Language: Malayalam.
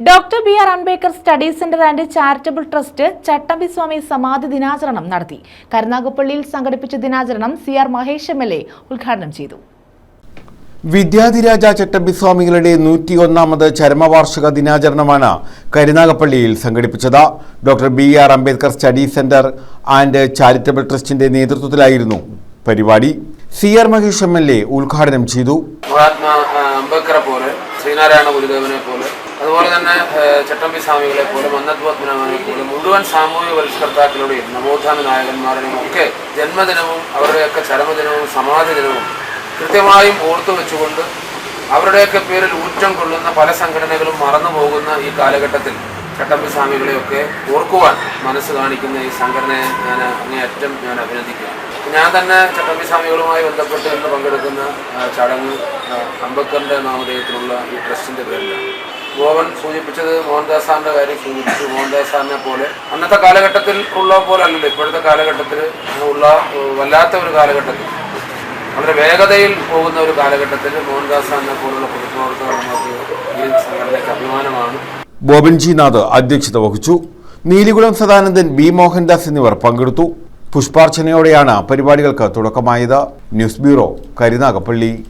Doctor B R Ambedkar study centre and charitable trust Chattampi Swami സമാധി ദിനാചരണം നടത്തി. കരുനാഗപ്പള്ളിയിൽ സംഘടിപ്പിച്ച ദിനാചരണം C R Mahesh M L A ഉദ്ഘാടനം ചെയ്തു. വിദ്യാധിരാജ ചട്ടമ്പിസ്വാമികളുടെ നൂറ്റി ഒന്നാമത് ചരമവാർഷിക ദിനാചരണമാണ് കരുനാഗപ്പള്ളിയിൽ സംഘടിപ്പിച്ചത്. Doctor B R Ambedkar study centre and charitable ട്രസ്റ്റിന്റെ നേതൃത്വത്തിലായിരുന്നു പരിപാടി. C R Mahesh M L A ഉദ്ഘാടനം ചെയ്തു. മഹാത്മാ അംബേദ്കറെ പോലെ ശ്രീനാരായണ ഗുരുദേവനെ പോലെ അതുപോലെ തന്നെ ചട്ടമ്പി സ്വാമികളെ പോലെ മന്നത്ത് പത്മനാഭനെ പോലെ മുഴുവൻ സാമൂഹിക പരിഷ്കർത്താക്കളുടെയും നവോത്ഥാന നായകന്മാരുടെയും ഒക്കെ ജന്മദിനവും അവരുടെയൊക്കെ ചരമദിനവും സമാധി ദിനവും കൃത്യമായും ഓർത്തു വെച്ചുകൊണ്ട് അവരുടെയൊക്കെ പേരിൽ ഊറ്റം കൊള്ളുന്ന പല സംഘടനകളും മറന്നു പോകുന്ന ഈ കാലഘട്ടത്തിൽ ചട്ടമ്പി സ്വാമികളെയൊക്കെ ഓർക്കുവാൻ മനസ്സ് കാണിക്കുന്ന ഈ സംഘടനയെ ഞാൻ അങ്ങേയറ്റം ഞാൻ അഭിനന്ദിക്കുകയാണ് ഞാൻ തന്നെ ചട്ടമ്പി സ്വാമികളുമായി ബന്ധപ്പെട്ട് ഇന്ന് പങ്കെടുക്കുന്ന ചടങ്ങ് അംബക്കറിന്റെ നാമധേയത്തിലുള്ള ഈ ട്രസ്റ്റിന്റെ പേരിലാണ്. ഗോവൻ സൂചിപ്പിച്ചത് മോഹൻദാസ് സാറിന്റെ കാര്യം സൂചിപ്പിച്ചു. മോഹൻദാസ് സാറിനെ പോലെ അന്നത്തെ കാലഘട്ടത്തിൽ ഉള്ള പോലെ അല്ലല്ലോ ഇപ്പോഴത്തെ കാലഘട്ടത്തിൽ ഉള്ള വല്ലാത്ത ഒരു കാലഘട്ടത്തിൽ. വളരെ വേഗതയിൽ പോകുന്ന ഒരു കാലഘട്ടത്തിൽ മോഹൻദാസ് സാറിനെ പോലുള്ള പൊതുപ്രവർത്തകർ നമുക്ക് ഈ സംഘടനയ്ക്ക് അഭിമാനമാണ്. ബോബൻ ജി നാഥ് അധ്യക്ഷത വഹിച്ചു. നീലികുളം സദാനന്ദൻ ബി മോഹൻദാസ് എന്നിവർ പങ്കെടുത്തു. പുഷ്പാർച്ചനയോടെയാണ് പരിപാടികൾക്ക് തുടക്കമായത്. News bureau Karunagappally.